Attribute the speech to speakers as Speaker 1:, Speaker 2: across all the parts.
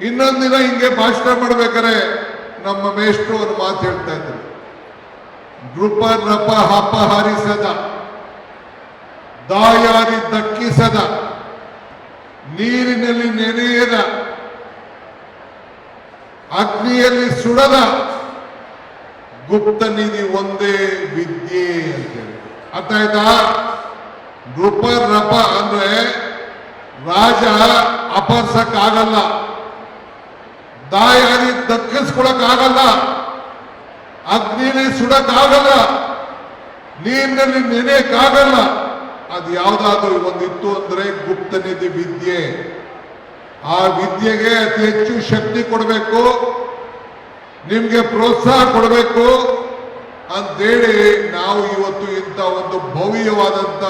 Speaker 1: ಇನ್ನೊಂದ್ ದಿನ ಹಿಂಗೆ ಭಾಷಣ ಮಾಡ್ಬೇಕಾರೆ ನಮ್ಮ ಮೇಷ್ಟ್ರು ಅವ್ರು ಮಾತು ಹೇಳ್ತಾ ಇದ್ರು. ನೃಪ ನಪ ಹಪ ಹಾರಿಸದ ದಾಯಾರಿ ದಕ್ಕಿಸದ ನೀರಿನಲ್ಲಿ ನೆನೆಯದ ಅಗ್ನಿಯಲ್ಲಿ ಸುಡದ. ಗುಪ್ತ ನಿಧಿ ಒಂದೇ ವಿದ್ಯೆ ಅಂತ ಅರ್ಥ ಆಯ್ತಾ? ನೃಪ ನಪ ಅಂದ್ರೆ ರಾಜ ಅಪರ್ಸಕ್ ದಾಯಾರಿ ದಕ್ಕಿಸ್ಕೊಳಕ್ ಆಗಲ್ಲ ಅಗ್ನಿಲಿ ಸುಡಕ್ ಆಗಲ್ಲ ನೀರಿನಲ್ಲಿ ನೆನೆಯಕ್ ಆಗಲ್ಲ ಅದು ಯಾವ್ದಾದ್ರು ಒಂದಿತ್ತು ಅಂದ್ರೆ ಗುಪ್ತ ನಿಧಿ ವಿದ್ಯೆ. ಆ ವಿದ್ಯೆಗೆ ಅತಿ ಹೆಚ್ಚು ಶಕ್ತಿ ಕೊಡಬೇಕು. ನಿಮ್ಗೆ ಪ್ರೋತ್ಸಾಹ ಕೊಡಬೇಕು. ಅಂತೇಳಿ ನಾವು ಇವತ್ತು ಇಂಥ ಒಂದು ಭವ್ಯವಾದಂತ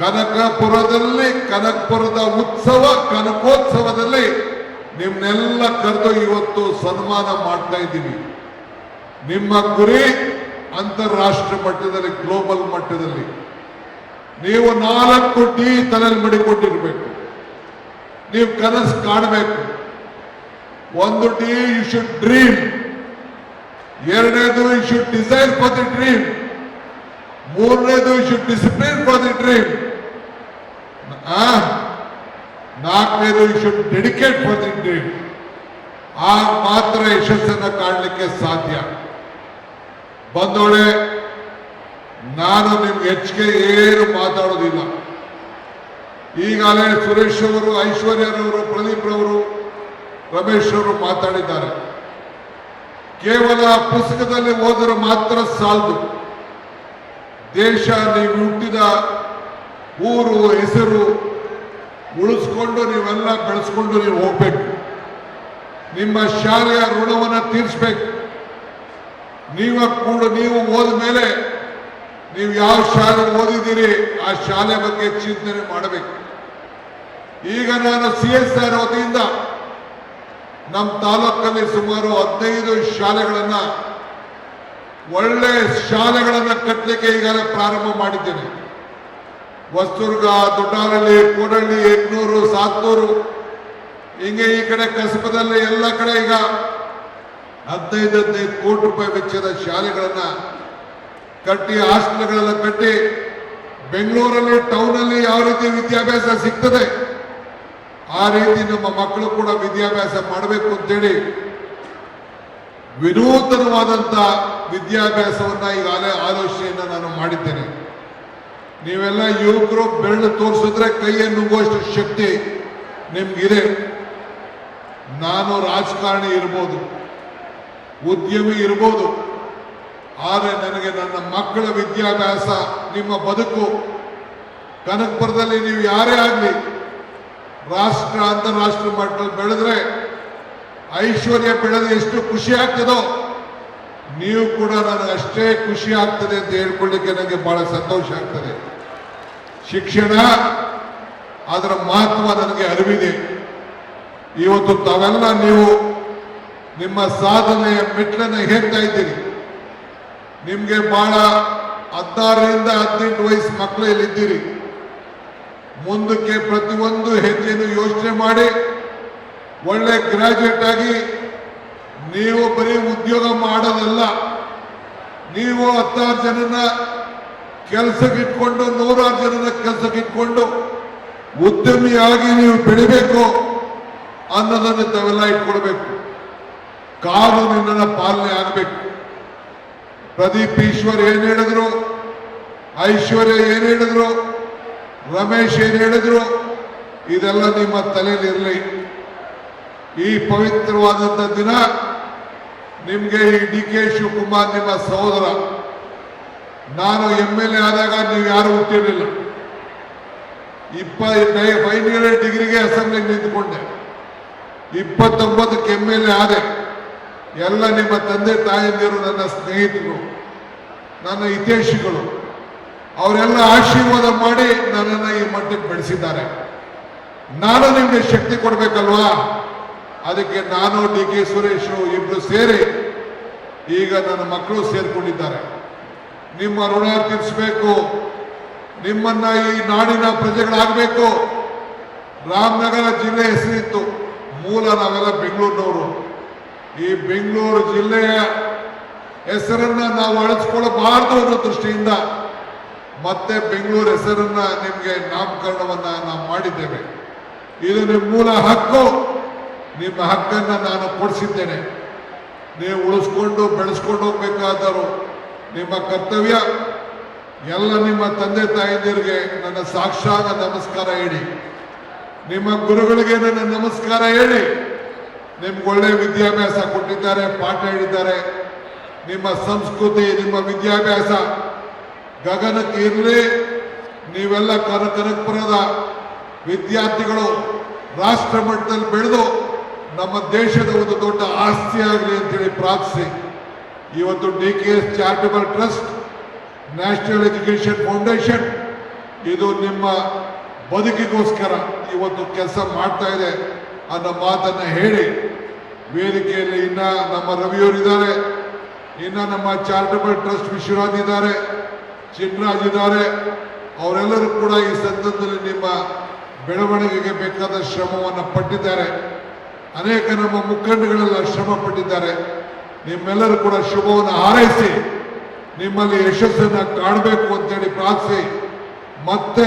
Speaker 1: ಕನಕಪುರದಲ್ಲಿ, ಕನಕಪುರದ ಉತ್ಸವ, ಕನಕೋತ್ಸವದಲ್ಲಿ ನಿಮ್ನೆಲ್ಲ ಕರೆದು ಇವತ್ತು ಸನ್ಮಾನ ಮಾಡ್ತಾ ಇದ್ದೀವಿ ನಿಮ್ಮ ಗುರಿ ಅಂತಾರಾಷ್ಟ್ರ ಮಟ್ಟದಲ್ಲಿ, ಗ್ಲೋಬಲ್ ಮಟ್ಟದಲ್ಲಿ. ನೀವು ನಾಲ್ಕು ಡಿ ತಲೆಯಲ್ಲಿ ಮಡಿಕೊಂಡಿರ್ಬೇಕು. ನೀವು ಕನಸು ಕಾಣಬೇಕು. ಒಂದು ಡಿ ಯು ಶುಡ್ ಡ್ರೀಮ್. ಎರಡನೇದು you should design for the dream. ಮೂರನೇದು you should discipline for the dream. ನಾಲ್ಕನೇದು you should dedicate for the dream ಆಗ ಮಾತ್ರ ಯಶಸ್ಸನ್ನು ಕಾಣಲಿಕ್ಕೆ ಸಾಧ್ಯ. ಬಂದೋಳೆ, ನಾನು ನಿಮ್ಗೆ ಹೆಚ್ಚಿಗೆ ಏನು ಮಾತಾಡೋದಿಲ್ಲ. ಈಗಾಗಲೇ ಸುರೇಶ್ ಅವರು ಐಶ್ವರ್ಯರವರು ಪ್ರದೀಪ್ ರವರು ರಮೇಶ್ ಅವರು ಮಾತಾಡಿದ್ದಾರೆ. ಕೇವಲ ಪುಸ್ತಕದಲ್ಲಿ ಓದರು ಮಾತ್ರ ಸಾಲದು. ದೇಶ, ನೀವು ಹುಟ್ಟಿದ ಊರು, ಹೆಸರು ಉಳಿಸ್ಕೊಂಡು ನೀವೆಲ್ಲ ಬೆಳೆಸ್ಕೊಂಡು ನೀವು ಹೋಗ್ಬೇಕು. ನಿಮ್ಮ ಶಾಲೆಯ ಋಣವನ್ನು ತೀರಿಸ್ಬೇಕು. ನೀವ ಕೂಡ, ನೀವು ಓದ ಮೇಲೆ ನೀವು ಯಾವ ಶಾಲೆ ಓದಿದ್ದೀರಿ, ಆ ಶಾಲೆ ಬಗ್ಗೆ ಚಿಂತನೆ ಮಾಡಬೇಕು. ಈಗ ನಾನು ಸಿ ಎಸ್ ಆರ್ ವತಿಯಿಂದ ನಮ್ಮ ತಾಲೂಕಲ್ಲಿ ಸುಮಾರು ಹದಿನೈದು ಶಾಲೆಗಳನ್ನು, ಒಳ್ಳೆ ಶಾಲೆಗಳನ್ನು ಕಟ್ಟಲಿಕ್ಕೆ ಈಗಾಗಲೇ ಪ್ರಾರಂಭ ಮಾಡಿದ್ದೇನೆ. ಹೊಸದುರ್ಗ ದೊಡ್ಡಾರಳ್ಳಿ ಕೂಡಳ್ಳಿ ಎಗ್ನೂರು ಸಾತ್ನೂರು. ಹಿಂಗೆ ಈ ಕಡೆ ಕಸಬದಲ್ಲಿ ಎಲ್ಲ ಕಡೆ ಈಗ ಹದಿನೈದು ಹದಿನೈದು ಕೋಟಿ ರೂಪಾಯಿ ವೆಚ್ಚದ ಶಾಲೆಗಳನ್ನ ಕಟ್ಟಿ, ಹಾಸ್ಟೆಲ್ಗಳೆಲ್ಲ ಕಟ್ಟಿ, ಬೆಂಗಳೂರಲ್ಲಿ ಟೌನಲ್ಲಿ ಯಾವ ರೀತಿ ವಿದ್ಯಾಭ್ಯಾಸ ಸಿಗ್ತದೆ, ಆ ರೀತಿ ನಮ್ಮ ಮಕ್ಕಳು ಕೂಡ ವಿದ್ಯಾಭ್ಯಾಸ ಮಾಡಬೇಕು ಅಂತೇಳಿ ವಿನೂತನವಾದಂತ ವಿದ್ಯಾಭ್ಯಾಸವನ್ನ ಈಗ ಆಲೋಚನೆಯನ್ನ ನಾನು ಮಾಡಿದ್ದೇನೆ. ನೀವೆಲ್ಲ ಯುವಕರು ಬೆರಳು ತೋರಿಸಿದ್ರೆ ಕೈಯನ್ನು ನುಗ್ಗುವಷ್ಟು ಶಕ್ತಿ ನಿಮ್ಗಿದೆ. ನಾನು ರಾಜಕಾರಣಿ ಇರ್ಬೋದು, ಉದ್ಯಮಿ ಇರ್ಬೋದು, ಆದರೆ ನನಗೆ ನನ್ನ ಮಕ್ಕಳ ವಿದ್ಯಾಭ್ಯಾಸ, ನಿಮ್ಮ ಬದುಕು, ಕನಕಪುರದಲ್ಲಿ ನೀವು ಯಾರೇ ಆಗಲಿ, ರಾಷ್ಟ್ರ, ಅಂತಾರಾಷ್ಟ್ರ ಮಟ್ಟದಲ್ಲಿ ಬೆಳೆದ್ರೆ ಐಶ್ವರ್ಯ ಬೆಳೆದ್ರೆ ಎಷ್ಟು ಖುಷಿ ಆಗ್ತದೋ, ನೀವು ಕೂಡ ನನಗೆ ಅಷ್ಟೇ ಖುಷಿ ಆಗ್ತದೆ ಅಂತ ಹೇಳ್ಕೊಳ್ಳಿಕ್ಕೆ ನನಗೆ ಬಹಳ ಸಂತೋಷ ಆಗ್ತದೆ. ಶಿಕ್ಷಣ, ಅದರ ಮಹತ್ವ ನನಗೆ ಅರಿವಿದೆ. ಇವತ್ತು ತಾವೆಲ್ಲ ನೀವು ನಿಮ್ಮ ಸಾಧನೆಯ ಮೆಟ್ಲನ್ನು ಹೇಳ್ತಾ ಇದ್ದೀರಿ. ನಿಮಗೆ ಬಹಳ ಹದಿನಾರರಿಂದ ಹದಿನೆಂಟು ವಯಸ್ಸು ಮಕ್ಕಳು ಇಲ್ಲಿದ್ದೀರಿ ಮುಂದಕ್ಕೆ ಪ್ರತಿಯೊಂದು ಹೆಜ್ಜೆಯನ್ನು ಯೋಚನೆ ಮಾಡಿ, ಒಳ್ಳೆ ಗ್ರಾಜುಯೇಟ್ ಆಗಿ ನೀವು ಬರೀ ಉದ್ಯೋಗ ಮಾಡೋದಲ್ಲ, ನೀವು ಹತ್ತಾರು ಜನನ ಕೆಲಸಕ್ಕೆ ಇಟ್ಕೊಂಡು ನೂರಾರು ಜನರ ಕೆಲಸಕ್ಕೆ ಇಟ್ಕೊಂಡು ಉದ್ಯಮಿಯಾಗಿ ನೀವು ಬೆಳಿಬೇಕು ಅನ್ನೋದನ್ನು ತಾವೆಲ್ಲ ಇಟ್ಕೊಳ್ಬೇಕು. ಕಾನೂನಿನ ಪಾಲನೆ ಆಗಬೇಕು. ಪ್ರದೀಪ್ ಈಶ್ವರ್ ಏನ್ ಹೇಳಿದ್ರು? ಐಶ್ವರ್ಯ ಏನ್ ಹೇಳಿದ್ರು? ರಮೇಶ್ ಏನ್ ಹೇಳಿದ್ರು? ಇದೆಲ್ಲ ನಿಮ್ಮ ತಲೆಯಲ್ಲಿ ಇರಲಿ. ಈ ಪವಿತ್ರವಾದಂಥ ದಿನ ನಿಮಗೆ ಈ ಡಿ ಕೆ ಶಿವಕುಮಾರ್ ನಿಮ್ಮ ಸಹೋದರ. ನಾನು ಎಂ ಎಲ್ ಎ ಆದಾಗ ನೀವು ಯಾರು ಹುಟ್ಟಿರಲಿಲ್ಲ. ಇಪ್ಪ ಫೈನಲ್ ಡಿಗ್ರಿಗೆ ಅಸೆಂಬ್ಲಿಗೆ ನಿಂತ್ಕೊಂಡೆ. ಇಪ್ಪತ್ತೊಂಬತ್ತಕ್ಕೆ ಎಂ ಎಲ್ ಎ ಆದೆ. ಎಲ್ಲ ನಿಮ್ಮ ತಂದೆ ತಾಯಂದಿರು ನನ್ನ ಸ್ನೇಹಿತರು, ನನ್ನ ಹಿತೇಶಿಗಳು ಅವರೆಲ್ಲ ಆಶೀರ್ವಾದ ಮಾಡಿ ನನ್ನನ್ನು ಈ ಮಟ್ಟಕ್ಕೆ ಬೆಳೆಸಿದ್ದಾರೆ. ನಾನು ನಿಮಗೆ ಶಕ್ತಿ ಕೊಡಬೇಕಲ್ವಾ? ಅದಕ್ಕೆ ನಾನು ಡಿ ಕೆ ಸುರೇಶ್ ಇಬ್ರು ಸೇರಿ ಈಗ ನನ್ನ ಮಕ್ಕಳು ಸೇರ್ಕೊಂಡಿದ್ದಾರೆ. ನಿಮ್ಮ ಋಣ ತೀರಿಸಬೇಕು. ನಿಮ್ಮನ್ನ ಈ ನಾಡಿನ ಪ್ರಜೆಗಳಾಗಬೇಕು. ರಾಮನಗರ ಜಿಲ್ಲೆ ಹೆಸರಿತ್ತು. ಮೂಲ ನಾವೆಲ್ಲ ಬೆಂಗಳೂರಿನವರು. ಈ ಬೆಂಗಳೂರು ಜಿಲ್ಲೆಯ ಹೆಸರನ್ನ ನಾವು ಅಳಿಸ್ಕೊಳ್ಳಬಾರದು ಅನ್ನೋ ದೃಷ್ಟಿಯಿಂದ ಮತ್ತೆ ಬೆಂಗಳೂರು ಹೆಸರನ್ನ ನಿಮಗೆ ನಾಮಕರಣವನ್ನ ನಾವು ಮಾಡಿದ್ದೇವೆ. ಇದು ನಿಮ್ಮ ಮೂಲ ಹಕ್ಕು. ನಿಮ್ಮ ಹಕ್ಕನ್ನ ನಾನು ಕೊಡಿಸಿದ್ದೇನೆ. ನೀವು ಉಳಿಸ್ಕೊಂಡು ಬೆಳೆಸ್ಕೊಂಡು ಹೋಗ್ಬೇಕಾದರು ನಿಮ್ಮ ಕರ್ತವ್ಯ ಎಲ್ಲ ನಿಮ್ಮ ತಂದೆ ತಾಯಿಯರಿಗೆ ನನ್ನ ಸಾಕ್ಷಾತ್ ನಮಸ್ಕಾರ ಹೇಳಿ. ನಿಮ್ಮ ಗುರುಗಳಿಗೆ ನನ್ನ ನಮಸ್ಕಾರ ಹೇಳಿ. ನಿಮ್ಗೆ ಒಳ್ಳೆ ವಿದ್ಯಾಭ್ಯಾಸ ಕೊಟ್ಟಿದ್ದಾರೆ, ಪಾಠ ಹೇಳಿದ್ದಾರೆ. ನಿಮ್ಮ ಸಂಸ್ಕೃತಿ, ನಿಮ್ಮ ವಿದ್ಯಾಭ್ಯಾಸ ಗಗನಕ್ಕೆ ಇರಲಿ. ನೀವೆಲ್ಲ ಕನಕನಕಪುರದ ವಿದ್ಯಾರ್ಥಿಗಳು ರಾಷ್ಟ್ರ ಮಟ್ಟದಲ್ಲಿ ಬೆಳೆದು ನಮ್ಮ ದೇಶದ ಒಂದು ದೊಡ್ಡ ಆಸ್ತಿ ಆಗಲಿ ಅಂತೇಳಿ ಪ್ರಾರ್ಥಿಸಿ. ಇವತ್ತು D K S charitable trust, national education foundation, ಇದು ನಿಮ್ಮ ಬದುಕಿಗೋಸ್ಕರ ಇವತ್ತು ಕೆಲಸ ಮಾಡ್ತಾ ಇದೆ ಅನ್ನೋ ಮಾತನ್ನ ಹೇಳಿ ವೇದಿಕೆಯಲ್ಲಿ ಇನ್ನ ನಮ್ಮ ರವಿಯವರಿದ್ದಾರೆ ಇನ್ನ ನಮ್ಮ ಚಾರಿಟಬಲ್ ಟ್ರಸ್ಟ್ ವಿಶ್ವನಾಥ್ ಇದ್ದಾರೆ, ಚಿನ್ರಾಜ್ ಇದ್ದಾರೆ, ಅವರೆಲ್ಲರೂ ಕೂಡ ಈ ಸಂದರ್ಭದಲ್ಲಿ ನಿಮ್ಮ ಬೆಳವಣಿಗೆಗೆ ಬೇಕಾದ ಶ್ರಮವನ್ನು ಪಟ್ಟಿದ್ದಾರೆ. ಅನೇಕ ನಮ್ಮ ಮುಖಂಡಗಳೆಲ್ಲ ಶ್ರಮ ಪಟ್ಟಿದ್ದಾರೆ. ನಿಮ್ಮೆಲ್ಲರೂ ಕೂಡ ಶುಭವನ್ನು ಹಾರೈಸಿ, ನಿಮ್ಮಲ್ಲಿ ಯಶಸ್ಸನ್ನು ಕಾಣಬೇಕು ಅಂತೇಳಿ ಪ್ರಾರ್ಥಿಸಿ. ಮತ್ತೆ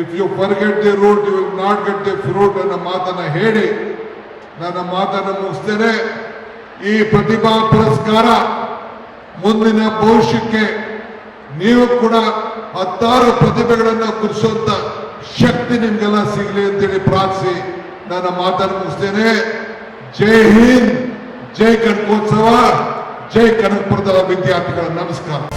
Speaker 1: if you forget the root you will not get the fruit ಅನ್ನೋ ಮಾತನ್ನ ಹೇಳಿ. ನನ್ನ ಮಾತನ್ನು ಮುಗಿಸ್ತೇನೆ. ಈ ಪ್ರತಿಭಾ ಪುರಸ್ಕಾರ ಮುಂದಿನ ಭವಿಷ್ಯಕ್ಕೆ ನೀವು ಕೂಡ ಹತ್ತಾರು ಪ್ರತಿಭೆಗಳನ್ನು ಕುರಿಸುವಂತ ಶಕ್ತಿ ನಿಮ್ಗೆಲ್ಲ ಸಿಗಲಿ ಅಂತೇಳಿ ಪ್ರಾರ್ಥಿಸಿ. ನನ್ನ ಮಾತನ್ನು ಮುಗಿಸ್ತೇನೆ. ಜೈ ಹಿಂದ್! ಜೈ ಕನಕೋತ್ಸವ ಜೈ ಕನಕಪುರದ ವಿದ್ಯಾರ್ಥಿಗಳ ನಮಸ್ಕಾರ.